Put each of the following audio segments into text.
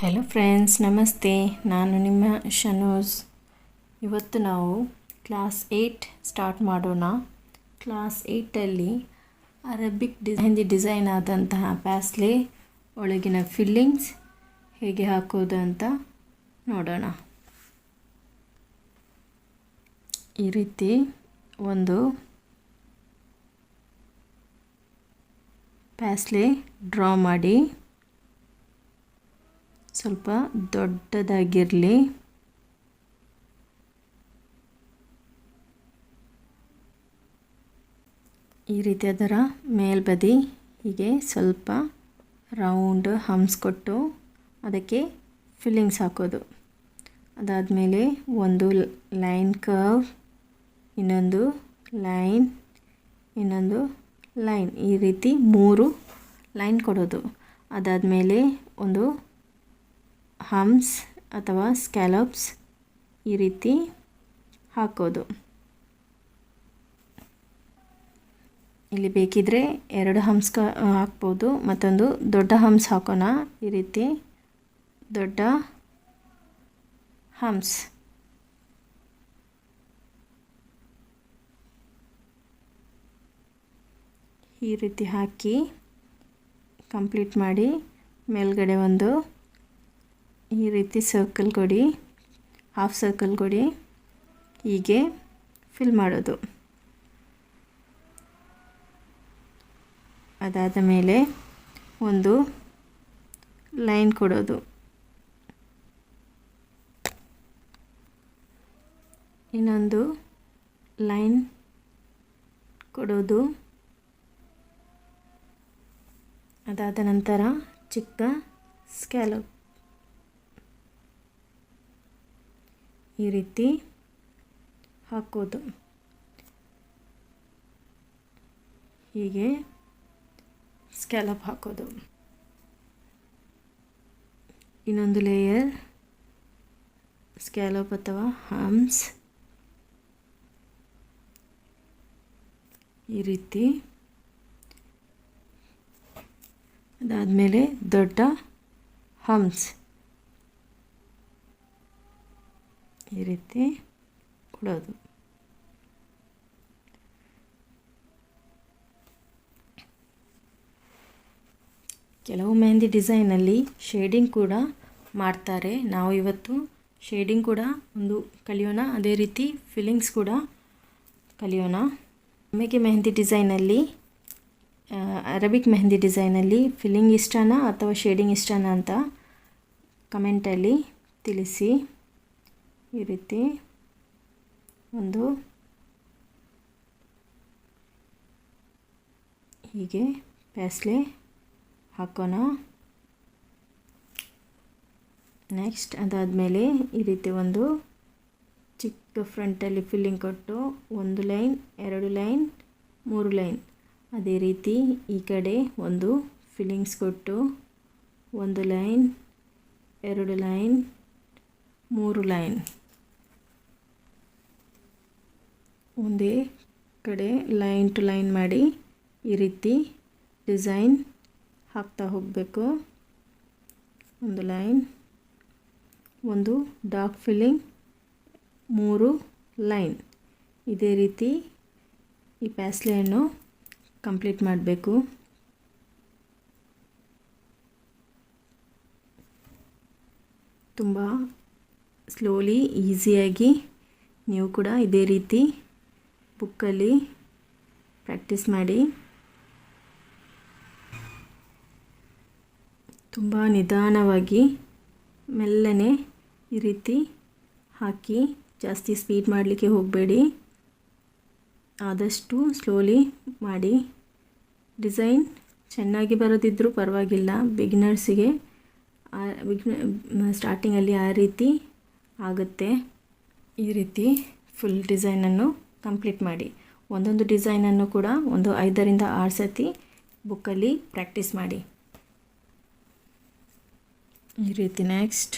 Hello friends ನಮಸ್ತೆ. ನಾನು ನಿಮ್ಮ ಶನೋಜ್ ಇವತ್ತು ನಾವು ಕ್ಲಾಸ್ ಏಯ್ಟ್ ಸ್ಟಾರ್ಟ್ ಮಾಡೋಣ. ಕ್ಲಾಸ್ ಏಯ್ಟಲ್ಲಿ ಅರಬಿಕ್ ಡಿಸೈನ್ದಿ ಡಿಸೈನ್ ಆದಂತಹ ಪ್ಯಾಸ್ಲೆ ಒಳಗಿನ ಫಿಲ್ಲಿಂಗ್ಸ್ ಹೇಗೆ ಹಾಕೋದು ಅಂತ ನೋಡೋಣ. ಈ ರೀತಿ ಒಂದು ಪ್ಯಾಸ್ಲೆ ಡ್ರಾ ಮಾಡಿ ಸ್ವಲ್ಪ ದೊಡ್ಡದಾಗಿರಲಿ. ಈ ರೀತಿ ಅದರ ಮೇಲ್ಬದಿ ಹೀಗೆ ಸ್ವಲ್ಪ ರೌಂಡ್ ಹಮ್ಸ್ ಕೊಟ್ಟು ಅದಕ್ಕೆ ಫಿಲ್ಲಿಂಗ್ಸ್ ಹಾಕೋದು. ಅದಾದಮೇಲೆ ಒಂದು ಲೈನ್ ಕರ್ವ್, ಇನ್ನೊಂದು ಲೈನ್ ಇನ್ನೊಂದು ಲೈನ್. ಈ ರೀತಿ ಮೂರು ಲೈನ್ ಕೊಡೋದು. ಅದಾದಮೇಲೆ ಒಂದು ಹಮ್ಸ್ ಅಥವಾ ಸ್ಕ್ಯಾಲಪ್ಸ್ ಈ ರೀತಿ ಹಾಕೋದು. ಇಲ್ಲಿ ಬೇಕಿದ್ರೆ ಎರಡು ಹಮ್ಸ್ ಹಾಕ್ಬೋದು. ಮತ್ತೊಂದು ದೊಡ್ಡ ಹಮ್ಸ್ ಹಾಕೋಣ. ಈ ರೀತಿ ದೊಡ್ಡ ಹಮ್ಸ್ ಈ ರೀತಿ ಹಾಕಿ ಕಂಪ್ಲೀಟ್ ಮಾಡಿ ಮೇಲ್ಗಡೆ ಒಂದು ಈ ರೀತಿ ಸರ್ಕಲ್ ಕೊಡಿ ಹಾಫ್ ಸರ್ಕಲ್ ಕೊಡಿ, ಹೀಗೆ ಫಿಲ್ ಮಾಡೋದು. ಅದಾದ ಮೇಲೆ ಒಂದು ಲೈನ್ ಕೊಡೋದು. ಇನ್ನೊಂದು ಲೈನ್ ಕೊಡೋದು. ಅದಾದ ನಂತರ ಚಿಕ್ಕ ಸ್ಕ್ಯಾಲಪ್ ಈ ರೀತಿ ಹಾಕೋದು. ಹೀಗೆ ಸ್ಕ್ಯಾಲಪ್ ಹಾಕೋದು. ಇನ್ನೊಂದು ಲೇಯರ್ ಸ್ಕ್ಯಾಲಪ್ ಅಥವಾ ಹಮ್ಸ್ ಈ ರೀತಿ ಅದಾದಮೇಲೆ ದೊಡ್ಡ ಹಮ್ಸ್ ಈ ರೀತಿ ಕೊಡೋದು. ಕೆಲವು ಮೆಹಂದಿ ಡಿಸೈನಲ್ಲಿ ಶೇಡಿಂಗ್ ಕೂಡ ಮಾಡ್ತಾರೆ. ನಾವು ಇವತ್ತು ಶೇಡಿಂಗ್ ಕೂಡ ಒಂದು ಕಲಿಯೋಣ. ಅದೇ ರೀತಿ ಫಿಲ್ಲಿಂಗ್ಸ್ ಕೂಡ ಕಲಿಯೋಣ. ಆಮೇಲೆ ಮೆಹಂದಿ ಡಿಸೈನಲ್ಲಿ ಅರಬಿಕ್ ಮೆಹಂದಿ ಡಿಸೈನಲ್ಲಿ ಫಿಲ್ಲಿಂಗ್ ಇಷ್ಟನಾ ಅಥವಾ ಶೇಡಿಂಗ್ ಇಷ್ಟನಾ ಅಂತ ಕಮೆಂಟಲ್ಲಿ ತಿಳಿಸಿ. ಈ ರೀತಿ ಒಂದು ಹೀಗೆ ಪ್ಯಾಸ್ಲೆ ಹಾಕೋಣ. ನೆಕ್ಸ್ಟ್ ಅದಾದಮೇಲೆ ಈ ರೀತಿ ಒಂದು ಚಿಕ್ಕ ಫ್ರಂಟಲ್ಲಿ ಫಿಲ್ಲಿಂಗ್ ಕೊಟ್ಟು ಒಂದು ಲೈನ್, ಎರಡು ಲೈನ್, ಮೂರು ಲೈನ್. ಅದೇ ರೀತಿ ಈ ಕಡೆ ಒಂದು ಫಿಲ್ಲಿಂಗ್ಸ್ ಕೊಟ್ಟು ಒಂದು ಲೈನ್, ಎರಡು ಲೈನ್, ಮೂರು ಲೈನ್. ಒಂದೇ ಕಡೆ ಲೈನ್ ಟು ಲೈನ್ ಮಾಡಿ ಈ ರೀತಿ ಡಿಸೈನ್ ಹಾಕ್ತಾ ಹೋಗಬೇಕು. ಒಂದು ಲೈನ್, ಒಂದು ಡಾರ್ಕ್ ಫಿಲ್ಲಿಂಗ್, ಮೂರು ಲೈನ್. ಇದೇ ರೀತಿ ಈ ಪ್ಯಾಸ್ಲೆಯನ್ನು ಕಂಪ್ಲೀಟ್ ಮಾಡಬೇಕು. ತುಂಬ ಸ್ಲೋಲಿ ಈಸಿಯಾಗಿ ನೀವು ಕೂಡ ಇದೇ ರೀತಿ ಬುಕ್ಕಲ್ಲಿ ಪ್ರ್ಯಾಕ್ಟೀಸ್ ಮಾಡಿ. ತುಂಬ ನಿಧಾನವಾಗಿ ಮೆಲ್ಲನೆ ಈ ರೀತಿ ಹಾಕಿ ಜಾಸ್ತಿ ಸ್ಪೀಡ್ ಮಾಡಲಿಕ್ಕೆ ಹೋಗಬೇಡಿ. ಆದಷ್ಟು ಸ್ಲೋಲಿ ಮಾಡಿ. ಡಿಸೈನ್ ಚೆನ್ನಾಗಿ ಬರೋದಿದ್ದರೂ ಪರವಾಗಿಲ್ಲ. ಬಿಗಿನರ್ಸಿಗೆ ಬಿಗ್ನ ಸ್ಟಾರ್ಟಿಂಗಲ್ಲಿ ಆ ರೀತಿ ಆಗುತ್ತೆ. ಈ ರೀತಿ ಫುಲ್ ಡಿಸೈನನ್ನು ಕಂಪ್ಲೀಟ್ ಮಾಡಿ. ಒಂದೊಂದು ಡಿಸೈನನ್ನು ಕೂಡ ಒಂದು ಐದರಿಂದ ಆರು ಸತಿ ಬುಕ್ಕಲ್ಲಿ ಪ್ರಾಕ್ಟೀಸ್ ಮಾಡಿ. ಈ ರೀತಿ ನೆಕ್ಸ್ಟ್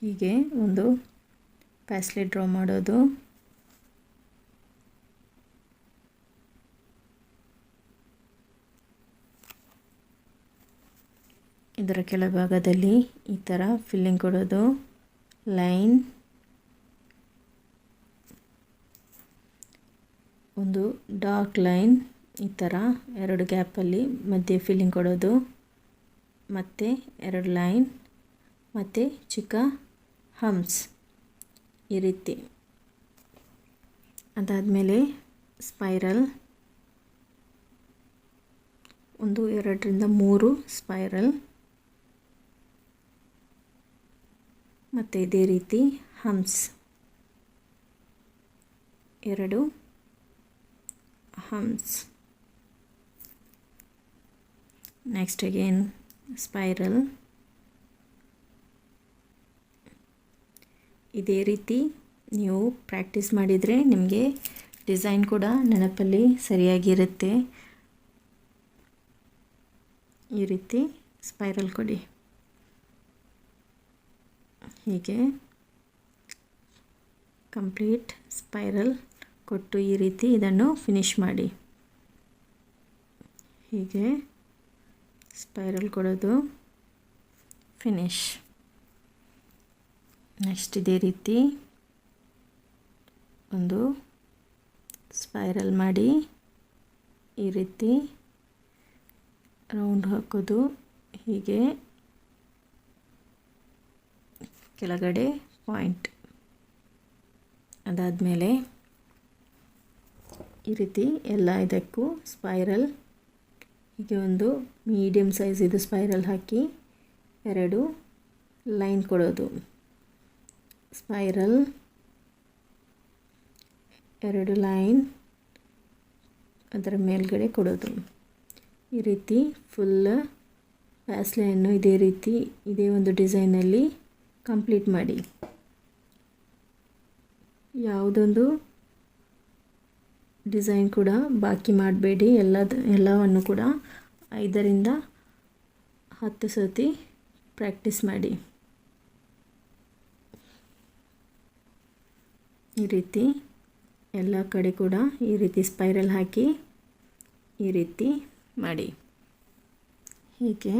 ಹೀಗೆ ಒಂದು ಪ್ಯಾಸ್ಲೆ ಡ್ರಾ ಮಾಡೋದು. ಇದರ ಕೆಳಭಾಗದಲ್ಲಿ ಈ ಥರ ಫಿಲ್ಲಿಂಗ್ ಕೊಡೋದು. ಲೈನ್ ಒಂದು ಡಾರ್ಕ್ ಲೈನ್ ಈ ಥರ ಎರಡು ಗ್ಯಾಪಲ್ಲಿ ಮಧ್ಯೆ ಫಿಲ್ಲಿಂಗ್ ಕೊಡೋದು, ಮತ್ತು ಎರಡು ಲೈನ್ ಮತ್ತು ಚಿಕ್ಕ ಹಮ್ಸ್ ಈ ರೀತಿ. ಅದಾದಮೇಲೆ ಸ್ಪೈರಲ್ ಒಂದು, ಎರಡರಿಂದ ಮೂರು ಸ್ಪೈರಲ್ ಮತ್ತು ಇದೇ ರೀತಿ ಹಮ್ಸ್ ಎರಡು ಹಮ್ಸ್ ನೆಕ್ಸ್ಟ್ ಅಗೇನ್ ಸ್ಪೈರಲ್ ಇದೇ ರೀತಿ ನೀವು ಪ್ರಾಕ್ಟೀಸ್ ಮಾಡಿದರೆ ನಿಮಗೆ ಡಿಸೈನ್ ಕೂಡ ನೆನಪಲ್ಲಿ ಸರಿಯಾಗಿರುತ್ತೆ. ಈ ರೀತಿ ಸ್ಪೈರಲ್ ಕೊಡಿ. ಹೀಗೆ. ಕಂಪ್ಲೀಟ್ ಸ್ಪೈರಲ್ ಕೊಟ್ಟು ಈ ರೀತಿ ಇದನ್ನು ಫಿನಿಶ್ ಮಾಡಿ. ಹೀಗೆ ಸ್ಪೈರಲ್ ಕೊಡೋದು ಫಿನಿಶ್ ನೆಕ್ಸ್ಟ್ ಇದೇ ರೀತಿ ಒಂದು ಸ್ಪೈರಲ್ ಮಾಡಿ ಈ ರೀತಿ ರೌಂಡ್ ಹಾಕೋದು. ಹೀಗೆ ಕೆಳಗಡೆ ಪಾಯಿಂಟ್ ಅದಾದಮೇಲೆ ಈ ರೀತಿ ಎಲ್ಲ ಇದಕ್ಕೂ ಸ್ಪೈರಲ್ ಹೀಗೆ ಒಂದು ಮೀಡಿಯಮ್ ಸೈಜ್ ಸ್ಪೈರಲ್ ಹಾಕಿ ಎರಡು ಲೈನ್ ಕೊಡೋದು. ಸ್ಪೈರಲ್ ಎರಡು ಲೈನ್ ಅದರ ಮೇಲ್ಗಡೆ ಕೊಡೋದು. ಈ ರೀತಿ ಫುಲ್ ಪ್ಯಾಸ್ಲೆಯನ್ನು ಇದೇ ರೀತಿ ಇದೇ ಒಂದು ಡಿಸೈನಲ್ಲಿ ಕಂಪ್ಲೀಟ್ ಮಾಡಿ. ಯಾವುದೊಂದು ಡಿಸೈನ್ ಕೂಡ ಬಾಕಿ ಮಾಡಬೇಡಿ. ಎಲ್ಲದ, ಎಲ್ಲವನ್ನು ಕೂಡ ಐದರಿಂದ ಹತ್ತು ಸತಿ ಪ್ರ್ಯಾಕ್ಟೀಸ್ ಮಾಡಿ. ಈ ರೀತಿ ಎಲ್ಲ ಕಡೆ ಕೂಡ ಈ ರೀತಿ ಸ್ಪೈರಲ್ ಹಾಕಿ ಈ ರೀತಿ ಮಾಡಿ. ಹೀಗೆ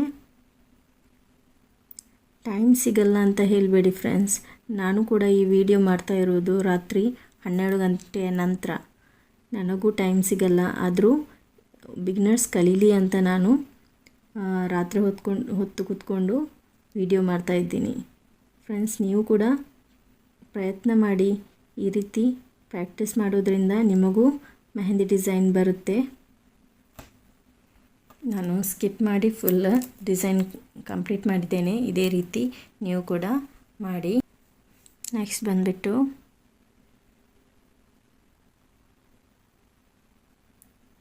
ಟೈಮ್ ಸಿಗಲ್ಲ ಅಂತ ಹೇಳಬೇಡಿ ಫ್ರೆಂಡ್ಸ್. ನಾನು ಕೂಡ ಈ ವಿಡಿಯೋ ಮಾಡ್ತಾ ಇರೋದು ರಾತ್ರಿ ಹನ್ನೆರಡು ಗಂಟೆಯ ನಂತರ. ನನಗೂ ಟೈಮ್ ಸಿಗಲ್ಲ. ಆದರೂ ಬಿಗ್ನರ್ಸ್ ಕಲೀಲಿ ಅಂತ ನಾನು ರಾತ್ರಿ ಹೊತ್ಕೊಂಡು, ಹೊತ್ತು ಕೂತ್ಕೊಂಡು ವಿಡಿಯೋ ಮಾಡ್ತಾಯಿದ್ದೀನಿ ಫ್ರೆಂಡ್ಸ್, ನೀವು ಕೂಡ ಪ್ರಯತ್ನ ಮಾಡಿ ಈ ರೀತಿ ಪ್ರಾಕ್ಟೀಸ್ ಮಾಡೋದ್ರಿಂದ ನಿಮಗೂ ಮೆಹಂದಿ ಡಿಸೈನ್ ಬರುತ್ತೆ. ನಾನು ಸ್ಕಿಪ್ ಮಾಡಿ ಫುಲ್ ಡಿಸೈನ್ ಕಂಪ್ಲೀಟ್ ಮಾಡಿದ್ದೇನೆ. ಇದೇ ರೀತಿ ನೀವು ಕೂಡ ಮಾಡಿ. ನೆಕ್ಸ್ಟ್ ಬಂದುಬಿಟ್ಟು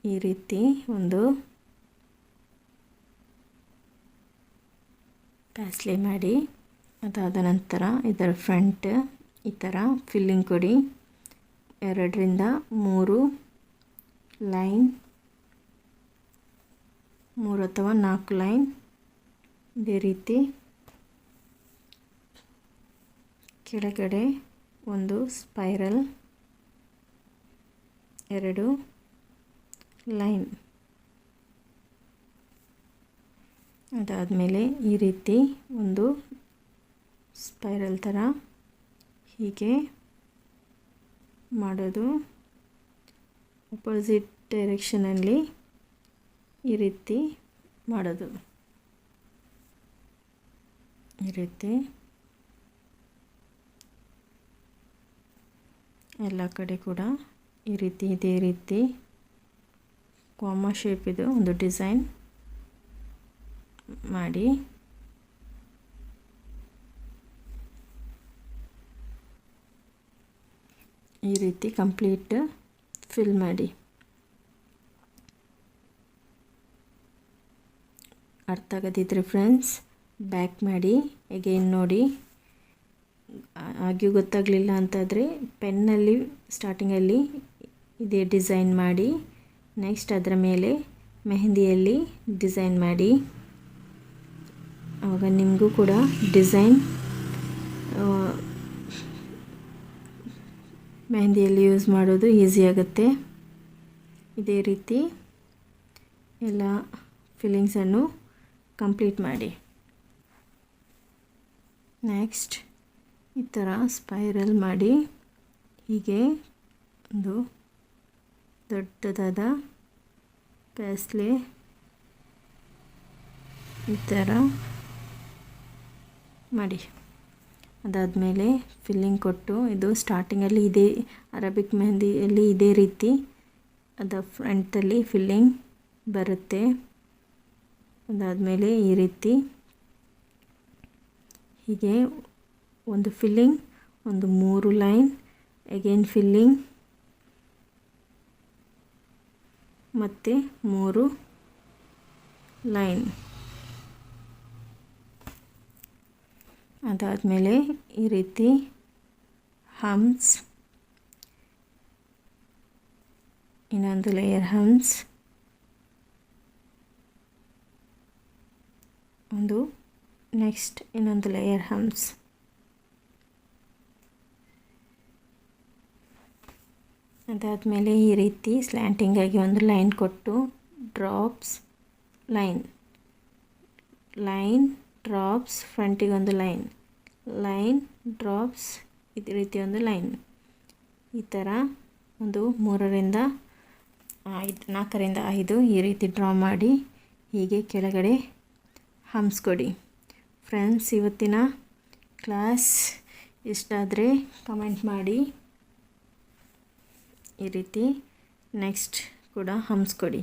ಈ ರೀತಿ ಒಂದು ಪ್ಯಾಸ್ಲೆ ಮಾಡಿ, ಅದಾದ ನಂತರ ಇದರ ಫ್ರಂಟ್ ಈ ಥರ ಫಿಲ್ಲಿಂಗ್ ಕೊಡಿ. ಎರಡರಿಂದ ಮೂರು ಲೈನ್ ಮೂರು ಅಥವಾ ನಾಲ್ಕು ಲೈನ್ ಇದೇ ರೀತಿ ಕೆಳಗಡೆ ಒಂದು ಸ್ಪೈರಲ್ ಎರಡು ಲೈನ್. ಅದಾದಮೇಲೆ ಈ ರೀತಿ ಒಂದು ಸ್ಪೈರಲ್ ಥರ ಹೀಗೆ ಮಾಡೋದು. ಅಪೋಸಿಟ್ ಡೈರೆಕ್ಷನಲ್ಲಿ ಈ ರೀತಿ ಮಾಡೋದು. ಈ ರೀತಿ. ಎಲ್ಲ ಕಡೆ ಕೂಡ ಈ ರೀತಿ, ಇದೇ ರೀತಿ ಕಾಮ ಶೇಪ್ ಇದು ಒಂದು ಡಿಸೈನ್ ಮಾಡಿ. ಈ ರೀತಿ ಕಂಪ್ಲೀಟ್ ಫಿಲ್ ಮಾಡಿ. ಅರ್ಥ ಆಗದಿದ್ದರೆ ಫ್ರೆಂಡ್ಸ್ ಬ್ಯಾಕ್ ಮಾಡಿ. ಎಗೇನ್ ನೋಡಿ. ಆಗಿಯೂ ಗೊತ್ತಾಗಲಿಲ್ಲ ಅಂತಾದರೆ ಪೆನ್ನಲ್ಲಿ ಸ್ಟಾರ್ಟಿಂಗಲ್ಲಿ ಇದೇ ಡಿಸೈನ್ ಮಾಡಿ. ನೆಕ್ಸ್ಟ್ ಅದರ ಮೇಲೆ ಮೆಹಂದಿಯಲ್ಲಿ ಡಿಸೈನ್ ಮಾಡಿ. ಆವಾಗ ನಿಮಗೂ ಕೂಡ ಡಿಸೈನ್ ಮೆಹಂದಿಯಲ್ಲಿ ಯೂಸ್ ಮಾಡೋದು ಈಸಿ ಆಗುತ್ತೆ. ಇದೇ ರೀತಿ ಎಲ್ಲ ಫಿಲ್ಲಿಂಗ್ಸನ್ನು ಕಂಪ್ಲೀಟ್ ಮಾಡಿ. ನೆಕ್ಸ್ಟ್ ಈ ಥರ ಸ್ಪೈರಲ್ ಮಾಡಿ. ಹೀಗೆ ಒಂದು ದೊಡ್ಡದಾದ ಪ್ಯಾಸ್ಲೆ ಈ ಥರ ಮಾಡಿ. ಅದಾದಮೇಲೆ ಫಿಲ್ಲಿಂಗ್ ಕೊಟ್ಟು ಇದು ಸ್ಟಾರ್ಟಿಂಗಲ್ಲಿ ಇದೇ ಅರಬಿಕ್ ಮೆಹಂದಿಯಲ್ಲಿ ಇದೇ ರೀತಿ, ಅದು ಫ್ರಂಟಲ್ಲಿ ಫಿಲ್ಲಿಂಗ್ ಬರುತ್ತೆ. ಅದಾದಮೇಲೆ ಈ ರೀತಿ ಹೀಗೆ ಒಂದು ಫಿಲ್ಲಿಂಗ್ ಒಂದು ಮೂರು ಲೈನ್ ಅಗೇನ್ ಫಿಲ್ಲಿಂಗ್ ಮತ್ತು ಮೂರು ಲೈನ್. ಅದಾದಮೇಲೆ ಈ ರೀತಿ ಹಮ್ಸ್ ಇನ್ನೊಂದು ಲೇಯರ್ ಹಮ್ಸ್ ಒಂದು ನೆಕ್ಸ್ಟ್ ಇನ್ನೊಂದು ಲೇಯರ್ ಹಮ್ಸ್ ಅದಾದಮೇಲೆ ಈ ರೀತಿ ಸ್ಲ್ಯಾಂಟಿಂಗಾಗಿ ಒಂದು ಲೈನ್ ಕೊಟ್ಟು ಡ್ರಾಪ್ಸ್ ಲೈನ್ ಲೈನ್ ಡ್ರಾಪ್ಸ್ ಫ್ರಂಟಿಗೆ ಒಂದು ಲೈನ್ ಲೈನ್ ಡ್ರಾಪ್ಸ್ ಇದೇ ರೀತಿ ಒಂದು ಲೈನ್ ಈ ಥರ ಒಂದು ಮೂರರಿಂದ ಐದು, ನಾಲ್ಕರಿಂದ ಐದು ಈ ರೀತಿ ಡ್ರಾ ಮಾಡಿ ಹೀಗೆ ಕೆಳಗಡೆ ಹಮ್ಸ್ಕೊಡಿ ಫ್ರೆಂಡ್ಸ್ ಇವತ್ತಿನ ಕ್ಲಾಸ್ ಇಷ್ಟಾದರೆ ಕಮೆಂಟ್ ಮಾಡಿ. ಈ ರೀತಿ ನೆಕ್ಸ್ಟ್ ಕೂಡ ಹಮ್ಸ್ಕೊಡಿ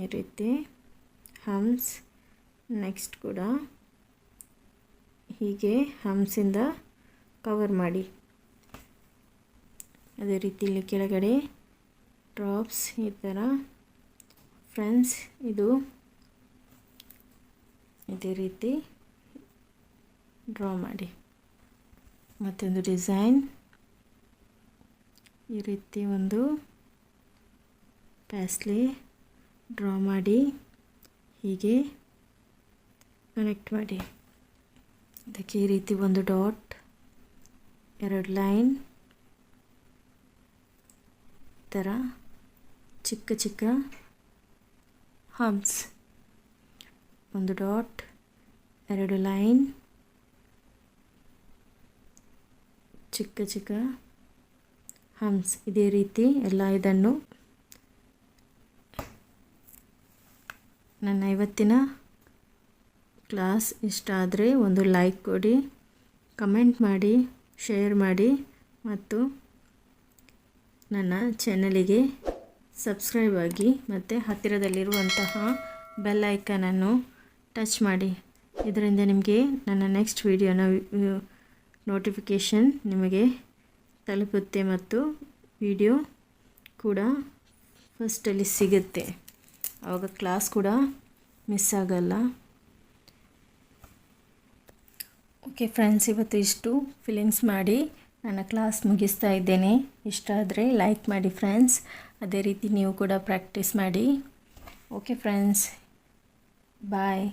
ಈ ರೀತಿ ಹಂಸ್ ನೆಕ್ಸ್ಟ್ ಕೂಡ ಹೀಗೆ ಹಂಸಿಂದ ಕವರ್ ಮಾಡಿ. ಅದೇ ರೀತಿ ಇಲ್ಲಿ ಕೆಳಗಡೆ ಡ್ರಾಪ್ಸ್ ಈ ಥರ ಫ್ರೆಂಡ್ಸ್ ಇದು ಇದೇ ರೀತಿ ಡ್ರಾ ಮಾಡಿ. ಮತ್ತೊಂದು ಡಿಸೈನ್. ಈ ರೀತಿ ಒಂದು ಪ್ಯಾಸ್ಲಿ ಡ್ರಾ ಮಾಡಿ ಹೀಗೆ ಕನೆಕ್ಟ್ ಮಾಡಿ. ಅದಕ್ಕೆ ಈ ರೀತಿ ಒಂದು ಡಾಟ್, ಎರಡು ಲೈನ್ ಥರ ಚಿಕ್ಕ ಚಿಕ್ಕ ಹಮ್ಸ್ ಒಂದು ಡಾಟ್, ಎರಡು ಲೈನ್ ಚಿಕ್ಕ ಚಿಕ್ಕ ಹಮ್ಸ್ ಇದೇ ರೀತಿ ಎಲ್ಲ ಇದನ್ನು ನನ್ನ ಇವತ್ತಿನ ಕ್ಲಾಸ್ ಇಷ್ಟ ಆದರೆ ಒಂದು ಲೈಕ್ ಕೊಡಿ, ಕಮೆಂಟ್ ಮಾಡಿ, ಶೇರ್ ಮಾಡಿ ಮತ್ತು ನನ್ನ ಚಾನಲಿಗೆ ಸಬ್ಸ್ಕ್ರೈಬ್ ಆಗಿ ಮತ್ತು ಹತ್ತಿರದಲ್ಲಿರುವಂತಹ ಬೆಲ್ ಐಕನನ್ನು ಟಚ್ ಮಾಡಿ. ಇದರಿಂದ ನಿಮಗೆ ನನ್ನ ನೆಕ್ಸ್ಟ್ ವಿಡಿಯೋನ ನೋಟಿಫಿಕೇಷನ್ ನಿಮಗೆ ತಲುಪುತ್ತೆ ಮತ್ತು ವಿಡಿಯೋ ಕೂಡ ಫಸ್ಟಲ್ಲಿ ಸಿಗುತ್ತೆ. ಆವಾಗ ಕ್ಲಾಸ್ ಕೂಡ ಮಿಸ್ ಆಗಲ್ಲ. ಓಕೆ ಫ್ರೆಂಡ್ಸ್ ಇವತ್ತು ಇಷ್ಟು ಫಿಲಿಂಗ್ಸ್ ಮಾಡಿ ನನ್ನ ಕ್ಲಾಸ್ ಮುಗಿಸ್ತಾ ಇದ್ದೇನೆ. ಇಷ್ಟ ಆದರೆ ಲೈಕ್ ಮಾಡಿ ಫ್ರೆಂಡ್ಸ್ ಅದೇ ರೀತಿ ನೀವು ಕೂಡ ಪ್ರಾಕ್ಟೀಸ್ ಮಾಡಿ. Okay friends bye